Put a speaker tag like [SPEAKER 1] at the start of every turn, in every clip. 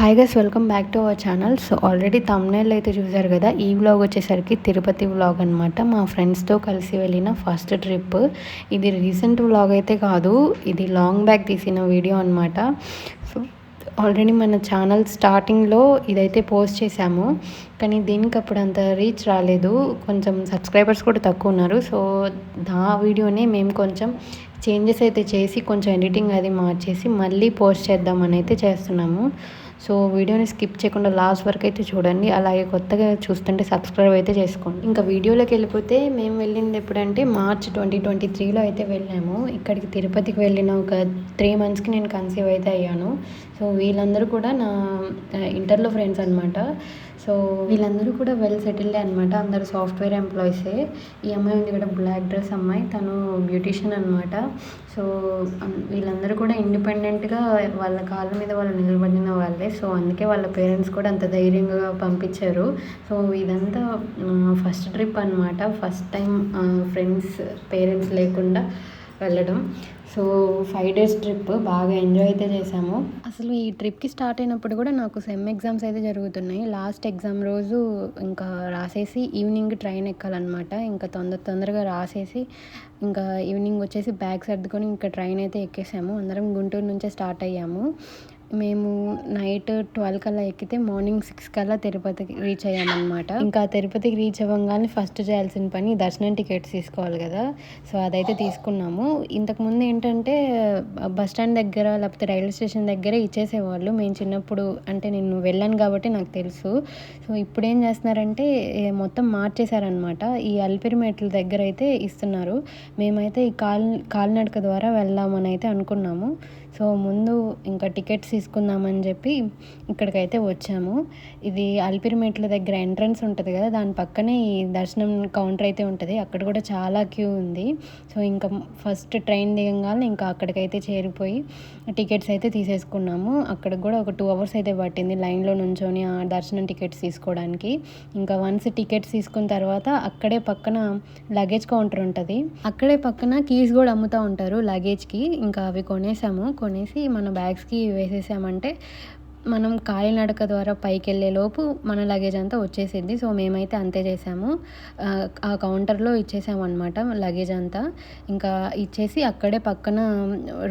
[SPEAKER 1] Hi guys welcome back to our channel so already తమ్నేళ్ళు అయితే చూసారు కదా ఈ వ్లాగ్ వచ్చేసరికి తిరుపతి వ్లాగ్ అనమాట మా ఫ్రెండ్స్తో కలిసి వెళ్ళిన ఫస్ట్ ట్రిప్ ఇది రీసెంట్ వ్లాగ్ అయితే కాదు ఇది లాంగ్ బ్యాక్ తీసిన వీడియో అనమాట సో ఆల్రెడీ మన ఛానల్ స్టార్టింగ్లో ఇదైతే పోస్ట్ చేశాము. కానీ దీనికి అప్పుడు అంత రీచ్ రాలేదు. కొంచెం సబ్స్క్రైబర్స్ కూడా తక్కువ ఉన్నారు. సో ఆ వీడియోనే మేము కొంచెం చేంజెస్ అయితే చేసి కొంచెం ఎడిటింగ్ అది మార్చేసి మళ్ళీ పోస్ట్ చేద్దామని అయితే చేస్తున్నాము. సో వీడియోని స్కిప్ చేయకుండా లాస్ట్ వరకు అయితే చూడండి. అలాగే కొత్తగా చూస్తుంటే సబ్స్క్రైబ్ అయితే చేసుకోండి. ఇంకా వీడియోలోకి వెళ్ళిపోతే మేము వెళ్ళింది ఎప్పుడంటే మార్చ్ ట్వంటీ ట్వంటీ త్రీలో అయితే వెళ్ళాము. ఇక్కడికి తిరుపతికి వెళ్ళిన ఒక త్రీ మంత్స్కి నేను కన్సీవ్ అయితే అయ్యాను. సో వీళ్ళందరూ కూడా నా ఇంటర్లో ఫ్రెండ్స్ అనమాట సో వీళ్ళందరూ కూడా వెల్ సెటిల్డ్ అనమాట అందరూ సాఫ్ట్వేర్ ఎంప్లాయీసే. ఈ అమ్మాయి ఉంది ఇక్కడ బ్లాక్ డ్రెస్ అమ్మాయి. తను బ్యూటీషియన్ అనమాట సో వీళ్ళందరూ కూడా ఇండిపెండెంట్గా వాళ్ళ కాళ్ళ మీద వాళ్ళు నిలబడిన వాళ్ళే. సో అందుకే వాళ్ళ పేరెంట్స్ కూడా అంత ధైర్యంగా పంపించారు. సో ఇదంతా ఫస్ట్ ట్రిప్ అనమాట ఫస్ట్ టైం ఫ్రెండ్స్ పేరెంట్స్ లేకుండా వెళ్ళడం. సో ఫైవ్ డేస్ ట్రిప్ బాగా ఎంజాయ్ అయితే చేసాము అసలు ఈ ట్రిప్కి స్టార్ట్ అయినప్పుడు కూడా నాకు సెమ్ ఎగ్జామ్స్ అయితే జరుగుతున్నాయి. లాస్ట్ ఎగ్జామ్ రోజు ఇంకా రాసేసి ఈవినింగ్ ట్రైన్ ఎక్కాలన్నమాట. ఇంకా తొందర తొందరగా రాసేసి ఇంకా ఈవినింగ్ వచ్చేసి బ్యాగ్ సర్దుకొని ఇంకా ట్రైన్ అయితే ఎక్కేసాము. అందరం గుంటూరు నుంచే స్టార్ట్ అయ్యాము. మేము నైట్ ట్వెల్వ్ కల్లా ఎక్కితే మార్నింగ్ సిక్స్ కల్లా తిరుపతికి రీచ్ అయ్యామన్నమాట. ఇంకా తిరుపతికి రీచ్ అవ్వగానే ఫస్ట్ చేయాల్సిన పని దర్శనం టికెట్స్ తీసుకోవాలి కదా. సో అదైతే తీసుకున్నాము. ఇంతకుముందు ఏంటంటే బస్ స్టాండ్ దగ్గర లేకపోతే రైల్వే స్టేషన్ దగ్గర ఇచ్చేసేవాళ్ళు. మేము చిన్నప్పుడు అంటే నేను వెళ్ళాను కాబట్టి నాకు తెలుసు. సో ఇప్పుడు ఏం చేస్తున్నారంటే మొత్తం మార్చేశారనమాట ఈ అల్పిరిమెట్ల దగ్గర అయితే ఇస్తున్నారు. మేమైతే ఈ కాల్ కాలినడక ద్వారా వెళ్దామని అయితే అనుకున్నాము. సో ముందు ఇంకా టికెట్స్ తీసుకుందామని చెప్పి ఇక్కడికైతే వచ్చాము. ఇది అల్పిరిమెట్ల దగ్గర ఎంట్రన్స్ ఉంటుంది కదా దాని పక్కనే ఈ దర్శనం కౌంటర్ అయితే ఉంటుంది. అక్కడ కూడా చాలా క్యూ ఉంది. సో ఇంకా ఫస్ట్ ట్రైన్ దిగంగానే ఇంకా అక్కడికైతే చేరిపోయి టికెట్స్ అయితే తీసేసుకున్నాము. అక్కడ కూడా ఒక టూ అవర్స్ అయితే పట్టింది లైన్లో నుంచొని ఆ దర్శనం టికెట్స్ తీసుకోవడానికి. ఇంకా వన్స్ టికెట్స్ తీసుకున్న తర్వాత అక్కడే పక్కన లగేజ్ కౌంటర్ ఉంటుంది. అక్కడే పక్కన కీస్ కూడా అమ్ముతూ ఉంటారు లగేజ్కి. ఇంకా అవి కొనేసాము. కొనేసి మన బ్యాగ్స్కి వేసేసామంటే మనం కాలినడక ద్వారా పైకి వెళ్ళే లోపు మన లగేజ్ అంతా వచ్చేసింది సో మేమైతే అంతే చేసాము. ఆ కౌంటర్లో ఇచ్చేసాము అనమాట లగేజ్ అంతా. ఇంకా ఇచ్చేసి అక్కడే పక్కన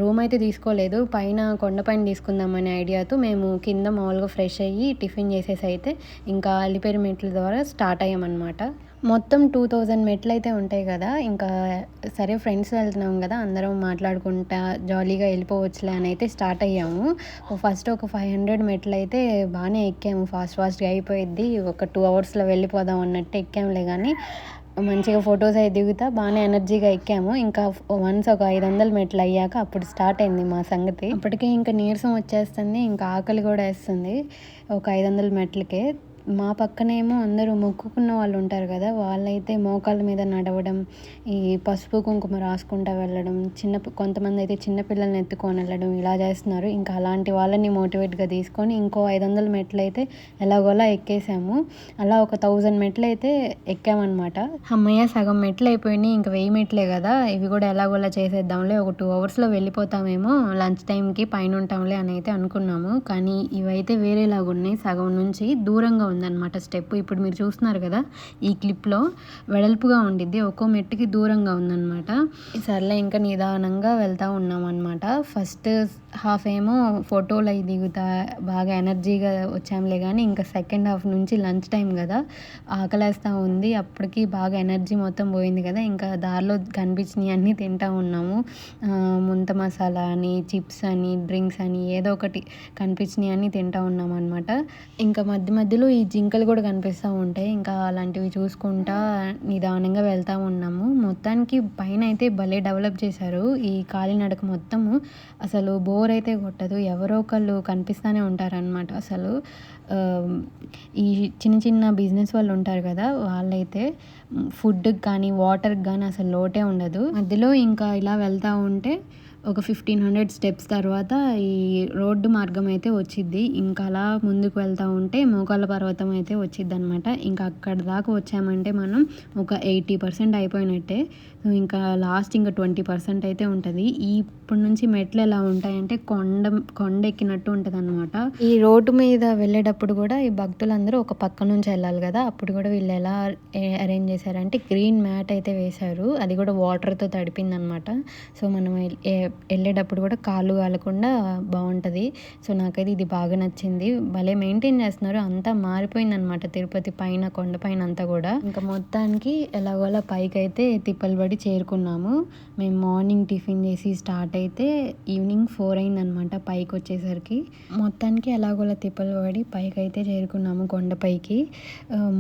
[SPEAKER 1] రూమ్ అయితే తీసుకోలేదు. పైన కొండపైన తీసుకుందామనే ఐడియాతో మేము కింద మామూలుగా ఫ్రెష్ అయ్యి టిఫిన్ చేసేసి అయితే ఇంకా అలిపేరు మెట్ల ద్వారా స్టార్ట్ అయ్యామన్నమాట. మొత్తం టూ థౌజండ్ మెట్లు అయితే ఉంటాయి కదా. ఇంకా సరే ఫ్రెండ్స్ వెళ్తున్నాం కదా. అందరం మాట్లాడుకుంటా జాలీగా వెళ్ళిపోవచ్చులే అని అయితే స్టార్ట్ అయ్యాము. ఫస్ట్ ఒక ఫైవ్ హండ్రెడ్ మెట్లు అయితే బాగానే ఎక్కాము. ఫాస్ట్ ఫాస్ట్గా అయిపోయింది ఒక టూ అవర్స్లో వెళ్ళిపోదాం అన్నట్టు ఎక్కాములే కానీ మంచిగా ఫొటోస్ అవి దిగుతా బాగానే ఎనర్జీగా ఎక్కాము. ఇంకా వన్స్ ఒక ఐదు వందల మెట్లు అయ్యాక అప్పుడు స్టార్ట్ అయింది మా సంగతి. అప్పటికే ఇంకా నీరసం వచ్చేస్తుంది ఇంకా ఆకలి కూడా వేస్తుంది. ఒక ఐదు వందల మెట్లకే. మా పక్కనేమో అందరూ మొక్కుకున్న వాళ్ళు ఉంటారు కదా వాళ్ళైతే మోకాళ్ళ మీద నడవడం ఈ పసుపు కుంకుమ రాసుకుంటూ వెళ్ళడం చిన్న కొంతమంది అయితే చిన్నపిల్లల్ని ఎత్తుకొని వెళ్ళడం ఇలా చేస్తున్నారు. ఇంకా అలాంటి వాళ్ళని మోటివేట్గా తీసుకొని ఇంకో ఐదు వందల మెట్లు అయితే ఎలాగోలా ఎక్కేసాము. అలా ఒక థౌజండ్ మెట్లు అయితే ఎక్కామన్నమాట. అమ్మయ్య సగం మెట్లు అయిపోయినాయి ఇంకా వెయ్యి మెట్లే కదా ఇవి కూడా ఎలాగోలా చేసేద్దాంలే ఒక టూ అవర్స్లో వెళ్ళిపోతామేమో లంచ్ టైంకి పైన ఉంటాంలే అని అయితే అనుకున్నాము. కానీ ఇవైతే వేరేలాగా ఉన్నాయి సగం నుంచి దూరంగా ఉంది ఉందన్నమాట స్టెప్. ఇప్పుడు మీరు చూస్తున్నారు కదా ఈ క్లిప్లో వెడల్పుగా ఉండిద్ది ఒక్కో మెట్టుకి దూరంగా ఉందన్నమాట. సర్లే ఇంకా నిదానంగా వెళ్తూ ఉన్నామన్నమాట. ఫస్ట్ హాఫ్ ఏమో ఫోటోలు అవి దిగుతా బాగా ఎనర్జీగా వచ్చాంలే కానీ ఇంకా సెకండ్ హాఫ్ నుంచి లంచ్ టైం కదా ఆకలేస్తూ ఉంది. అప్పటికి బాగా ఎనర్జీ మొత్తం పోయింది కదా ఇంకా దారిలో కనిపించినవి అన్నీ తింటూ ఉన్నాము. ముంత మసాలా అని చిప్స్ అని డ్రింక్స్ అని ఏదో ఒకటి కనిపించినవి అన్నీ తింటూ ఉన్నాం అనమాట ఇంకా మధ్య మధ్యలో ఈ జింకలు కూడా కనిపిస్తూ ఉంటాయి. ఇంకా అలాంటివి చూసుకుంటా నిదానంగా వెళ్తూ ఉన్నాము. మొత్తానికి పైన అయితే భలే డెవలప్ చేశారు. ఈ కాలినడక మొత్తము అసలు బోర్ అయితే కొట్టదు. ఎవరో ఒకళ్ళు కనిపిస్తూనే ఉంటారనమాట అసలు. ఈ చిన్న చిన్న బిజినెస్ వాళ్ళు ఉంటారు కదా వాళ్ళైతే ఫుడ్కి కానీ వాటర్కి కానీ అసలు లోటే ఉండదు. మధ్యలో ఇంకా ఇలా వెళ్తూ ఉంటే ఒక ఫిఫ్టీన్ హండ్రెడ్ స్టెప్స్ తర్వాత ఈ రోడ్డు మార్గం అయితే వచ్చిద్ది. ఇంకా అలా ముందుకు వెళ్తూ ఉంటే మోకాళ్ళ పర్వతం అయితే వచ్చిద్ది అనమాట ఇంకా అక్కడ దాకా వచ్చామంటే మనం ఒక ఎయిటీ పర్సెంట్ అయిపోయినట్టే. ఇంకా లాస్ట్ ఇంకా ట్వంటీ పర్సెంట్ అయితే ఉంటుంది. ఇప్పటి నుంచి మెట్లు ఎలా ఉంటాయంటే కొండ కొండ ఎక్కినట్టు ఉంటుంది అనమాట ఈ రోడ్డు మీద వెళ్ళేటప్పుడు కూడా ఈ భక్తులందరూ ఒక పక్క నుంచి వెళ్ళాలి కదా. అప్పుడు కూడా వీళ్ళు ఎలా అరేంజ్ చేశారంటే గ్రీన్ మ్యాట్ అయితే వేశారు. అది కూడా వాటర్తో తడిపిందనమాట సో మనం వెళ్ళేటప్పుడు కూడా కాళ్ళు కాలకుండా బాగుంటుంది. సో నాకైతే ఇది బాగా నచ్చింది. భలే మెయింటైన్ చేస్తున్నారు. అంతా మారిపోయిందనమాట తిరుపతి పైన కొండపైన అంతా కూడా. ఇంకా మొత్తానికి ఎలాగోలా పైకి అయితే తిప్పలు పడి చేరుకున్నాము. మేము మార్నింగ్ టిఫిన్ చేసి స్టార్ట్ అయితే ఈవినింగ్ ఫోర్ అయిందనమాట పైకి వచ్చేసరికి మొత్తానికి ఎలాగోలా తిప్పలు పడి పైకి అయితే చేరుకున్నాము కొండపైకి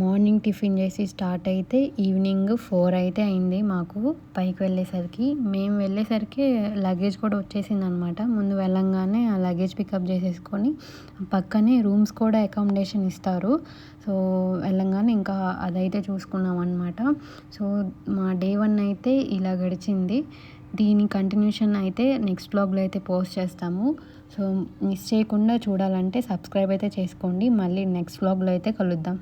[SPEAKER 1] మార్నింగ్ టిఫిన్ చేసి స్టార్ట్ అయితే ఈవినింగ్ ఫోర్ అయితే అయింది మాకు పైకి వెళ్ళేసరికి. మేము వెళ్ళేసరికి లగేజ్ కూడా వచ్చేసింది అనమాట ముందు వెళ్ళంగానే ఆ లగేజ్ పికప్ చేసేసుకొని పక్కనే రూమ్స్ కూడా అకామిడేషన్ ఇస్తారు. సో వెళ్ళంగానే ఇంకా అదైతే చూసుకున్నాం అనమాట సో మా డే వన్ అయితే ఇలా గడిచింది. దీని కంటిన్యూషన్ అయితే నెక్స్ట్ బ్లాగ్లో అయితే పోస్ట్ చేస్తాము. సో మిస్ చేయకుండా చూడాలంటే సబ్స్క్రైబ్ అయితే చేసుకోండి. మళ్ళీ నెక్స్ట్ బ్లాగ్లో అయితే కలుద్దాం.